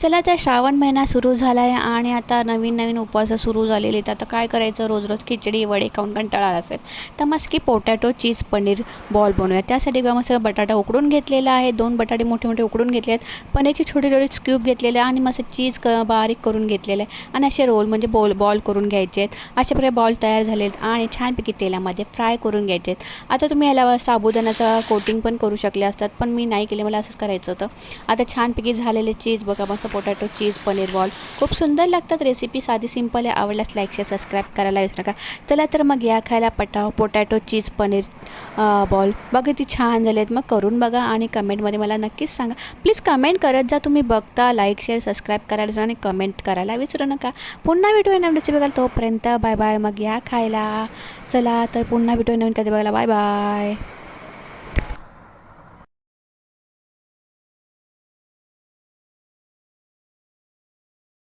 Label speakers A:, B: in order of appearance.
A: चला तर श्रावण महिना सुरू झाला आहे आणि आता नवीन नवीन उपवास सुरू झालेले आहेत. आता काय करायचं? रोज रोज खिचडी वडे खाऊन कंटाळा आला असेल. तर मस्त की पोटॅटो चीज पनीर बॉल बनवूया. त्यासाठी ग मस्त बटाटा उकडून घेतलेला आहे. दोन बटाटे मोठे मोठे उकडून घेतले आहेत. पनीरची छोटे छोटे स्क्यूब घेतलेले आहे आणि मस्त चीज क बारीक करून घेतलेलं आहे. आणि असे रोल म्हणजे बॉल बॉल करून घ्यायचे आहेत. अशा प्रकारे बॉल तयार झाले आहेत आणि छानपैकी तेलामध्ये फ्राय करून घ्यायचे आहेत. आता तुम्ही याला साबुदाण्याचा कोटिंग पण करू शकले असतात. पण मी नाही केले. मला असंच करायचं होतं. आता छानपैकी झालेले चीज बघा मस्त पोटॅटो चीज पनीर बॉल. खूप सुंदर लागतात रेसिपी साधी सिंपल आहे. आवडल्यास लाईक शेअर सबस्क्राईब करायला विसरू नका. चला तर मग या खायला पटाव पोटॅटो चीज पनीर बॉल. बघा किती छान झाले आहेत मग करून बघा आणि कमेंटमध्ये मला नक्कीच सांगा. प्लीज कमेंट करत जा. तुम्ही बघता लाईक शेअर सबस्क्राईब करायला विसरू आणि कमेंट करायला विसरू नका. पुन्हा भेटूया नवीन रेसिपी बघाल तोपर्यंत बाय बाय मग या खायला. चला तर पुन्हा भेटूया नवीन कधी बघायला. Bye bye